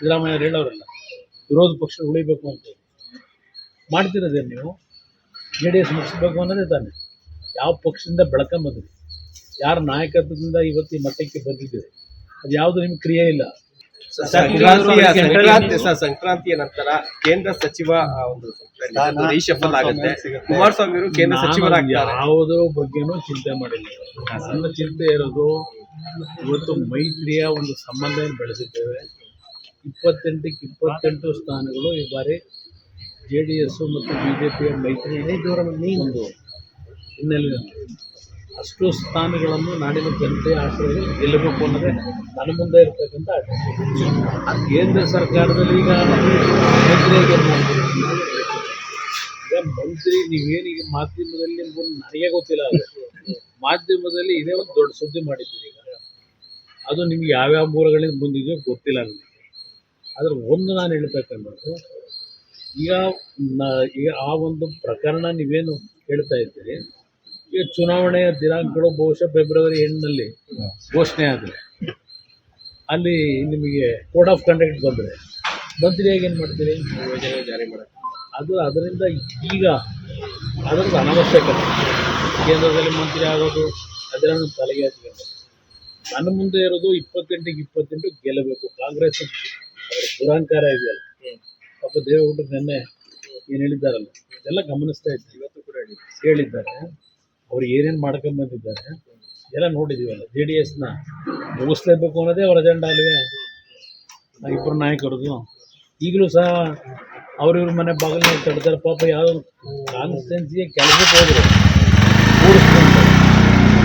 ಸಿದ್ದರಾಮಯ್ಯ ಹೇಳೋರಲ್ಲ ವಿರೋಧ ಪಕ್ಷ ಉಳಿಬೇಕು ಅಂತ ಮಾಡ್ತಿರೋದೇನು ನೀವು? ಜೆ ಡಿ ಎಸ್ ಮುಗಿಸ್ಬೇಕು ಅನ್ನೋದೇ ತಾನೆ. ಯಾವ ಪಕ್ಷದಿಂದ ಬೆಳ್ಕೊಂಬಂದ್ರಿ ಯಾರ ನಾಯಕತ್ವದಿಂದ ಇವತ್ತು ಈ ಮಟ್ಟಕ್ಕೆ ಬಂದಿದ್ದೀರಿ? ಅದು ಯಾವುದು ನಿಮ್ಗೆ ಕ್ರಿಯೆ ಇಲ್ಲ. ಸಂಕ್ರಾಂತಿಯ ಸಂಕ್ರಾಂತಿ ಸಂಕ್ರಾಂತಿಯ ನಂತರ ಕೇಂದ್ರ ಸಚಿವ ಒಂದು ಆಗುತ್ತೆ. ಕುಮಾರಸ್ವಾಮಿ ಅವರು ಕೇಂದ್ರ ಸಚಿವರಾಗಿ ಸಚಿವರಾಗ್ತಾರೆ. ಯಾವುದೋ ಬಗ್ಗೆನೂ ಚಿಂತೆ ಮಾಡಿಲ್ಲ. ನನ್ನ ಚಿಂತೆ ಇರೋದು ಇವತ್ತು ಮೈತ್ರಿಯ ಒಂದು ಸಂಬಂಧ ಬೆಳೆಸಿದ್ದೇವೆ. ಇಪ್ಪತ್ತೆಂಟಕ್ಕೆ ಇಪ್ಪತ್ತೆಂಟು ಸ್ಥಾನಗಳು ಈ ಬಾರಿ ಜೆ ಡಿ ಎಸ್ ಮತ್ತು ಬಿ ಜೆ ಪಿಯ ಮೈತ್ರಿ ಒಂದು ಹಿನ್ನೆಲೆಯಲ್ಲಿ ಅಷ್ಟು ಸ್ಥಾನಗಳನ್ನು ನಾಡಿನ ಜನತೆ ಆಶ್ರಯದಲ್ಲಿ ಗೆಲ್ಲಬೇಕು ಅನ್ನೋದೇ ನನ್ನ ಮುಂದೆ ಇರತಕ್ಕಂಥ. ಆ ಕೇಂದ್ರ ಸರ್ಕಾರದಲ್ಲಿ ಈಗ ಮಂತ್ರಿಯಾಗಿ? ಈಗ ಮಂತ್ರಿ ನೀವೇನೀಗ ಮಾಧ್ಯಮದಲ್ಲಿ ಮುಂದೆ ನನಗೆ ಗೊತ್ತಿಲ್ಲ ಅದು ಮಾಧ್ಯಮದಲ್ಲಿ ಇದೇ ಒಂದು ದೊಡ್ಡ ಸುದ್ದಿ ಮಾಡಿದ್ದೀರಿ ಈಗ ಅದು ನಿಮ್ಗೆ ಯಾವ್ಯಾವ ಮೂಲಗಳಿಂದ ಬಂದಿದೆಯೋ ಗೊತ್ತಿಲ್ಲ ನನಗೆ ಆದ್ರೆ ಒಂದು ನಾನು ಹೇಳ್ತಕ್ಕಂಥದ್ದು ಈಗ ಈಗ ಆ ಒಂದು ಪ್ರಕರಣ ನೀವೇನು ಹೇಳ್ತಾ ಇದ್ದೀರಿ ಈಗ ಚುನಾವಣೆಯ ದಿನಾಂಕಗಳು ಬಹುಶಃ ಫೆಬ್ರವರಿ ಎಂಡ್ನಲ್ಲಿ ಘೋಷಣೆ ಆದರೆ ಅಲ್ಲಿ ನಿಮಗೆ ಕೋಡ್ ಆಫ್ ಕಂಡಕ್ಟ್ ಬಂದರೆ ಬಂದ್ರೆ ಏನು ಮಾಡ್ತೀರಿ? ಯೋಜನೆ ಜಾರಿ ಮಾಡೋಕೆ ಅದು ಅದರಿಂದ ಈಗ ಅದರದ್ದು ಅನವಶ್ಯಕತೆ ಕೇಂದ್ರದಲ್ಲಿ ಮಂತ್ರಿ ಆಗೋದು ಅದನ್ನು ತಲೆಗೆ ಹಚ್ಕೊಂಡು ನನ್ನ ಮುಂದೆ ಇರೋದು ಇಪ್ಪತ್ತೆಂಟಿಗೆ ಇಪ್ಪತ್ತೆಂಟು ಗೆಲ್ಲಬೇಕು ಕಾಂಗ್ರೆಸ್ ದುರಹಂಕಾರ ಇದೆಯಲ್ಲ ಪಾಪ ದೇವೇಗೌಡರು ನಿನ್ನೆ ಏನು ಹೇಳಿದ್ದಾರಲ್ಲ ಇದೆಲ್ಲ ಗಮನಿಸ್ತಾ ಇದ್ದಾರೆ ಇವತ್ತು ಕೂಡ ಹೇಳಿದ್ದಾರೆ. ಅವ್ರು ಏನೇನು ಮಾಡ್ಕೊಂಡು ಬಂದಿದ್ದಾರೆ ಎಲ್ಲ ನೋಡಿದ್ದೀವಲ್ಲ ಜೆ ಡಿ ಎಸ್ನ ಮುಗಿಸ್ಲೇಬೇಕು ಅನ್ನೋದೇ ಅವರ ಅಜೆಂಡಾ ಅಲ್ವೇ? ಇಬ್ಬರು ನಾಯಕರದು. ಈಗಲೂ ಸಹ ಅವ್ರಿವ್ರ ಮನೆ ಬಾಗಿಲು ತಡ್ತಾರೆ ಪಾಪ ಯಾವುದೋ ಕಾನ್ಸ್ಟೆನ್ಸಿಗೆ ಕೆಲಸಕ್ಕೆ ಹೋದ್ರು.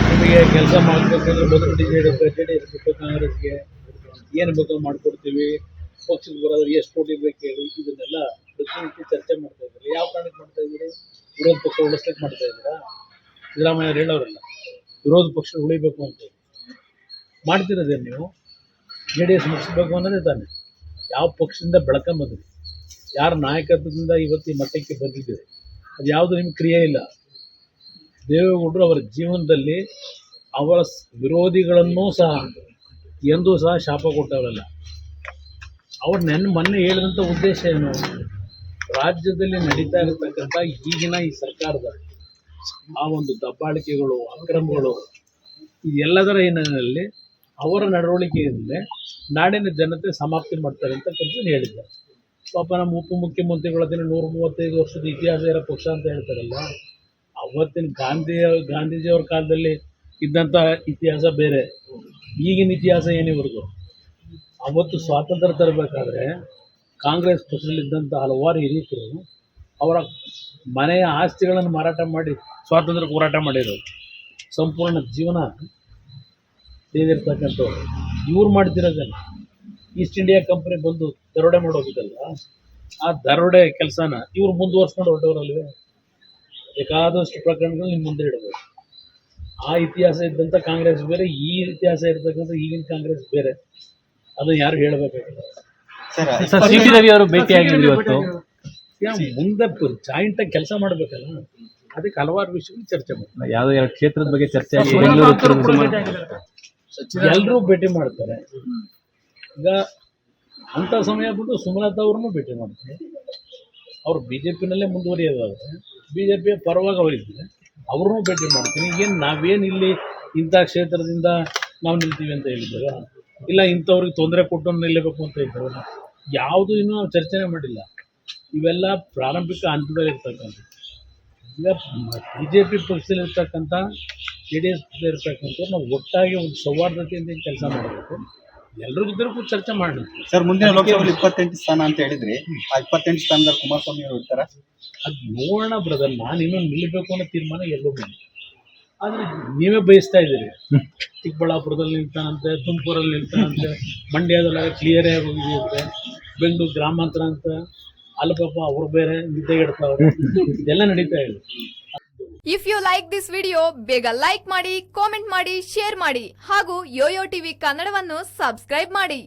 ನಿಮಗೆ ಕೆಲಸ ಮಾಡಬೇಕಂದ್ರೆ ಮೊದಲು ಡಿ ಜೆ ಡಿ ಎಸ್ ಬೇಕು ಕಾಂಗ್ರೆಸ್ಗೆ ಏನು ಬೇಕೋ ಮಾಡ್ಕೊಡ್ತೀವಿ. ಪಕ್ಷಕ್ಕೆ ಬರೋದ್ರೆ ಎಷ್ಟು ಕೋಟಿ ಬೇಕು ಹೇಳಿ ಇದನ್ನೆಲ್ಲ ಪ್ರತಿನಿತ್ಯ ಚರ್ಚೆ ಮಾಡ್ತಾ ಇದ್ದಾರೆ. ಯಾವ ಕಾರಣಕ್ಕೆ ಮಾಡ್ತಾ ಇದ್ದೀರಿ? ವಿರೋಧ ಪಕ್ಷ ಉಳಿಸ್ಲಿಕ್ಕೆ ಮಾಡ್ತಾ ಇದ್ದೀರಾ? ಸಿದ್ದರಾಮಯ್ಯ ಹೇಳೋರಲ್ಲ, ವಿರೋಧ ಪಕ್ಷ ಉಳಿಬೇಕು ಅಂತ ಮಾಡ್ತಿರೋದೇ ನೀವು? ಜೆ ಡಿ ಎಸ್ ಮುಗಿಸ್ಬೇಕು ಅನ್ನೋದೇ ತಾನೆ. ಯಾವ ಪಕ್ಷದಿಂದ ಬೆಳ್ಕೊಂಬಂದ್ರಿ ಯಾರ ನಾಯಕತ್ವದಿಂದ ಇವತ್ತು ಈ ಮಟ್ಟಕ್ಕೆ ಬಂದಿದ್ದೀರಿ? ಅದು ಯಾವುದು ನಿಮ್ಗೆ ಕ್ರಿಯೆ ಇಲ್ಲ. ದೇವೇಗೌಡರು ಅವರ ಜೀವನದಲ್ಲಿ ಅವರ ವಿರೋಧಿಗಳನ್ನೂ ಸಹ ಎಂದೂ ಸಹ ಶಾಪ ಕೊಟ್ಟವರಲ್ಲ. ಅವ್ರು ನೆನ್ನೆ ಮೊನ್ನೆ ಹೇಳಿದಂಥ ಉದ್ದೇಶ ಏನು? ರಾಜ್ಯದಲ್ಲಿ ನಡೀತಾ ಇರತಕ್ಕಂಥ ಈಗಿನ ಈ ಸರ್ಕಾರದ ಆ ಒಂದು ದಬ್ಬಾಳಿಕೆಗಳು, ಅಕ್ರಮಗಳು ಎಲ್ಲದರ ಹಿನ್ನೆಲೆಯಲ್ಲಿ ಅವರ ನಡವಳಿಕೆಯಿಂದಲೇ ನಾಡಿನ ಜನತೆ ಸಮಾಪ್ತಿ ಮಾಡ್ತಾರೆ ಅಂತಕ್ಕಂಥ ಹೇಳಿದ್ದಾರೆ ಪಾಪ ನಮ್ಮ ಉಪಮುಖ್ಯಮಂತ್ರಿಗಳ ನೂರ ಮೂವತ್ತೈದು ವರ್ಷದ ಇತಿಹಾಸ ಇರೋ ಪಕ್ಷ ಅಂತ ಹೇಳ್ತಾರಲ್ಲ, ಅವತ್ತಿನ ಗಾಂಧಿ, ಗಾಂಧೀಜಿಯವ್ರ ಕಾಲದಲ್ಲಿ ಇದ್ದಂಥ ಇತಿಹಾಸ ಬೇರೆ. ಈಗಿನ ಇತಿಹಾಸ ಏನಿವರೆಗೂ ಅವತ್ತು ಸ್ವಾತಂತ್ರ್ಯ ತರಬೇಕಾದ್ರೆ ಕಾಂಗ್ರೆಸ್ ಪಕ್ಷದಲ್ಲಿದ್ದಂಥ ಹಲವಾರು ಹಿರಿಯರು ಅವರ ಮನೆಯ ಆಸ್ತಿಗಳನ್ನು ಮಾರಾಟ ಮಾಡಿ ಸ್ವಾತಂತ್ರ್ಯ ಹೋರಾಟ ಮಾಡಿರೋರು. ಸಂಪೂರ್ಣ ಜೀವನ ಸೇರಿರ್ತಕ್ಕಂಥವ್ರು ಇವ್ರು ಮಾಡ್ತಿರೋದಲ್ಲ ಈಸ್ಟ್ ಇಂಡಿಯಾ ಕಂಪ್ನಿ ಬಂದು ದರೋಡೆ ಮಾಡೋಗಿದ್ದಲ್ಲ ಆ ದರೋಡೆ ಕೆಲಸನ ಇವ್ರು ಮುಂದುವರ್ಸ್ಕೊಂಡು ಹೊರಟವ್ರಲ್ವೇ ಬೇಕಾದಷ್ಟು ಪ್ರಕರಣಗಳು ನಿಮ್ಮ ಮುಂದೆ ಇಡಬೇಕು ಆ ಇತಿಹಾಸ ಇದ್ದಂಥ ಕಾಂಗ್ರೆಸ್ ಬೇರೆ, ಈ ಇತಿಹಾಸ ಇರ್ತಕ್ಕಂಥ ಈಗಿನ ಕಾಂಗ್ರೆಸ್ ಬೇರೆ. ಅದನ್ನ ಯಾರು ಹೇಳಬೇಕಾಗಿಲ್ಲ ಸರ್ ಸಿ ಟಿ ರವಿ ಅವರು ಭೇಟಿಯಾಗಿದ್ರು ಇವತ್ತು. ಮುಂದೆ ಜಾಯಿಂಟ್ ಆಗಿ ಕೆಲಸ ಮಾಡಬೇಕಲ್ಲ? ಅದಕ್ಕೆ ಹಲವಾರು ವಿಷಯಗಳು ಚರ್ಚೆ ಮಾಡ್ತಾರೆ ಯಾವುದೋ ಎರಡು ಕ್ಷೇತ್ರದ ಬಗ್ಗೆ ಚರ್ಚೆ ಆಗಿ ಬೆಂಗಳೂರು ಎಲ್ಲರೂ ಭೇಟಿ ಮಾಡ್ತಾರೆ. ಈಗ ಅಂತ ಸಮಯ ಬಿಟ್ಟು ಸುಮಲತಾ ಅವ್ರನ್ನೂ ಭೇಟಿ ಮಾಡ್ತಾರೆ. ಅವ್ರು ಬಿ ಜೆ ಪಿನಲ್ಲೇ ಮುಂದುವರಿಯೋದಾದ್ರೆ ಬಿ ಜೆ ಪಿಯ ಪರವಾಗಿ ಅವರಿದ್ದಾರೆ ಅವ್ರನ್ನೂ ಭೇಟಿ ಮಾಡ್ತೀನಿ. ಏನು ನಾವೇನು ಇಲ್ಲಿ ಇಂಥ ಕ್ಷೇತ್ರದಿಂದ ನಾವು ನಿಲ್ತೀವಿ ಅಂತ ಹೇಳಿದ್ದೇವೆ ಇಲ್ಲ ಇಂಥವ್ರಿಗೆ ತೊಂದರೆ ಕೊಟ್ಟು ನಿಲ್ಲಬೇಕು ಅಂತ ಇದ್ದೇವೆ ಯಾವುದು ಇನ್ನೂ ನಾವು ಚರ್ಚೆನೇ ಮಾಡಿಲ್ಲ. ಇವೆಲ್ಲ ಪ್ರಾರಂಭಿಕ ಹಂತದಲ್ಲಿ ಇರ್ತಕ್ಕಂಥ ಈಗ ಬಿ ಜೆ ಪಿ ಪಕ್ಷದಲ್ಲಿರ್ತಕ್ಕಂಥ ಜೆ ಡಿ ಎಸ್ ಪಕ್ಷದಲ್ಲಿರ್ತಕ್ಕಂಥ ನಾವು ಒಟ್ಟಾಗಿ ಒಂದು ಸೌಹಾರ್ದತೆಯಿಂದ ಕೆಲಸ ಮಾಡಬೇಕು. ಎಲ್ಲರ ಇದ್ರೂ ಕೂಡ ಚರ್ಚೆ ಮಾಡಿ ಸರ್ ಮುಂದಿನ ಲೋಕಸಭೆಯಲ್ಲಿ ಇಪ್ಪತ್ತೆಂಟು ಸ್ಥಾನ ಅಂತ ಹೇಳಿದ್ರಿ. ಆ ಇಪ್ಪತ್ತೆಂಟು ಸ್ಥಾನದಲ್ಲಿ ಕುಮಾರಸ್ವಾಮಿ ಅವರು ಇರ್ತಾರ? ಅದು ನೋಡೋಣ ಬ್ರದರ್ ನಾನು ಇನ್ನೂ ನಿಲ್ಲಬೇಕು ಅನ್ನೋ ತೀರ್ಮಾನ ಎಲ್ಲೋ ಬಂದಿಲ್ಲ ಆದರೆ ನೀವೇ ಬಯಸ್ತಾ ಇದ್ದೀರಿ. ಚಿಕ್ಕಬಳ್ಳಾಪುರದಲ್ಲಿ ನಿಲ್ತಾನಂತೆ ತುಮಕೂರಲ್ಲಿ ನಿಲ್ತಾನಂತೆ ಕ್ಲಿಯರ್ ಕ್ಲಿಯರೇ ಅಂತ ಬೆಂಗಳೂರು ಗ್ರಾಮಾಂತರ ಅಂತ ಅಲ್ಲಿ ಪಾಪ ಅವ್ರು ಬೇರೆ ನಿದ್ದೆಗೆಡ್ತಾವ್ರೆ ಇದೆಲ್ಲ ನಡೀತಾ ಇದೆ. If you like this video ಬೇಗ ಲೈಕ್ ಮಾಡಿ ಕಾಮೆಂಟ್ ಮಾಡಿ ಶೇರ್ ಮಾಡಿ, ಹಾಗೂ ಯೋಯೋ ಟಿವಿ ಕನ್ನಡವನ್ನು ಸಬ್ಸ್ಕ್ರೈಬ್ ಮಾಡಿ.